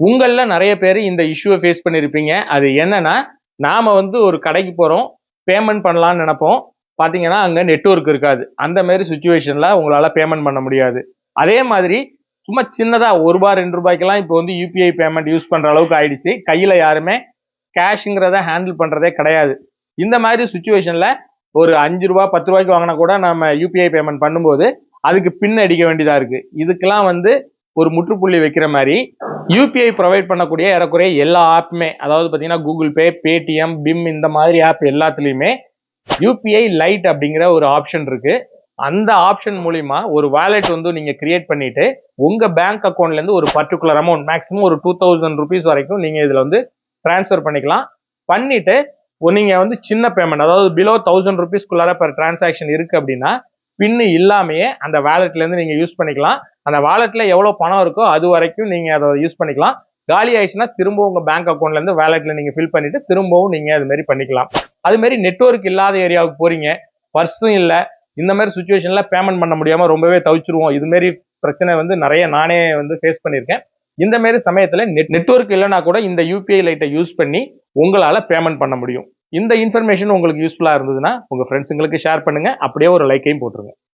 உங்களில் நிறைய பேர் இந்த இஷ்யூவை ஃபேஸ் பண்ணியிருப்பீங்க அது என்னன்னா நாம் வந்து ஒரு கடைக்கு போகிறோம் பேமெண்ட் பண்ணலான்னு நினப்போம். பார்த்தீங்கன்னா அங்கே நெட்ஒர்க் இருக்காது. அந்த மாதிரி சுச்சுவேஷனில் உங்களால் பேமெண்ட் பண்ண முடியாது. அதே மாதிரி சும்மா சின்னதாக ஒரு ரூபா ரெண்டு ரூபாய்க்கெல்லாம் இப்போ வந்து யூபிஐ பேமெண்ட் யூஸ் பண்ணுற அளவுக்கு ஆயிடுச்சு. கையில் யாருமே கேஷுங்கிறத ஹேண்டில் பண்ணுறதே கிடையாது. இந்த மாதிரி சுச்சுவேஷனில் ஒரு அஞ்சு ரூபா பத்து ரூபாய்க்கு வாங்கினா கூட நம்ம யூபிஐ பேமெண்ட் பண்ணும்போது அதுக்கு பின் அடிக்க வேண்டியதாக இருக்குது இதுக்கெல்லாம் வந்து ஒரு முற்றுப்புள்ளி வைக்கிற மாதிரி யூபிஐ ப்ரொவைட் பண்ணக்கூடிய ஏறக்குறைய எல்லா ஆப்புமே அதாவது பார்த்தீங்கன்னா கூகுள் பே பேடிஎம் பிம் இந்த மாதிரி ஆப் எல்லாத்துலேயுமே யூபிஐ லைட் அப்படிங்கிற ஒரு ஆப்ஷன் இருக்கு. அந்த ஆப்ஷன் மூலிமா ஒரு வாலெட் வந்து நீங்கள் கிரியேட் பண்ணிட்டு உங்கள் பேங்க் அக்கௌண்ட்லேருந்து ஒரு பர்டிகுலர் அமௌண்ட் மேக்ஸிமம் ஒரு டூ தௌசண்ட் ருபீஸ் வரைக்கும் நீங்கள் இதில் வந்து ட்ரான்ஸ்ஃபர் பண்ணிக்கலாம். பண்ணிவிட்டு நீங்கள் வந்து சின்ன பேமெண்ட் அதாவது பிலோ தௌசண்ட் ருபீஸ்க்குள்ளார பர் டிரான்சாக்ஷன் இருக்குது அப்படின்னா பின்னு இல்லாமையே அந்த வேலெட்லேருந்து நீங்கள் யூஸ் பண்ணிக்கலாம். அந்த வாலெட்டில் எவ்வளோ பணம் இருக்கோ அது வரைக்கும் நீங்கள் அதை யூஸ் பண்ணிக்கலாம். காலி ஆயிடுச்சுன்னா திரும்ப உங்கள் பேங்க் அக்கௌண்ட்லேருந்து வேலெட்டில் நீங்கள் ஃபில் பண்ணிவிட்டு திரும்பவும் நீங்கள் அதுமாரி பண்ணிக்கலாம். அதுமாரி நெட்ஒர்க் இல்லாத ஏரியாவுக்கு போகிறீங்க பர்ஸும் இல்லை. இந்த மாதிரி சுச்சுவேஷனில் பேமெண்ட் பண்ண முடியாமல் ரொம்பவே தவிச்சிருவோம். இதுமாரி பிரச்சனை வந்து நிறைய நானே வந்து ஃபேஸ் பண்ணியிருக்கேன். இந்த மாதிரி சமயத்துல நெட் நெட்ஒர்க் இல்லைனா கூட இந்த யூபிஐ லைட்டை யூஸ் பண்ணி உங்களால் பேமெண்ட் பண்ண முடியும். இந்த இன்ஃபர்மேஷன் உங்களுக்கு யூஸ்ஃபுல்லா இருந்ததுன்னா உங்க ஃப்ரெண்ட்ஸுங்களுக்கு ஷேர் பண்ணுங்க. அப்படியே ஒரு லைக்கையும் போட்டுருங்க.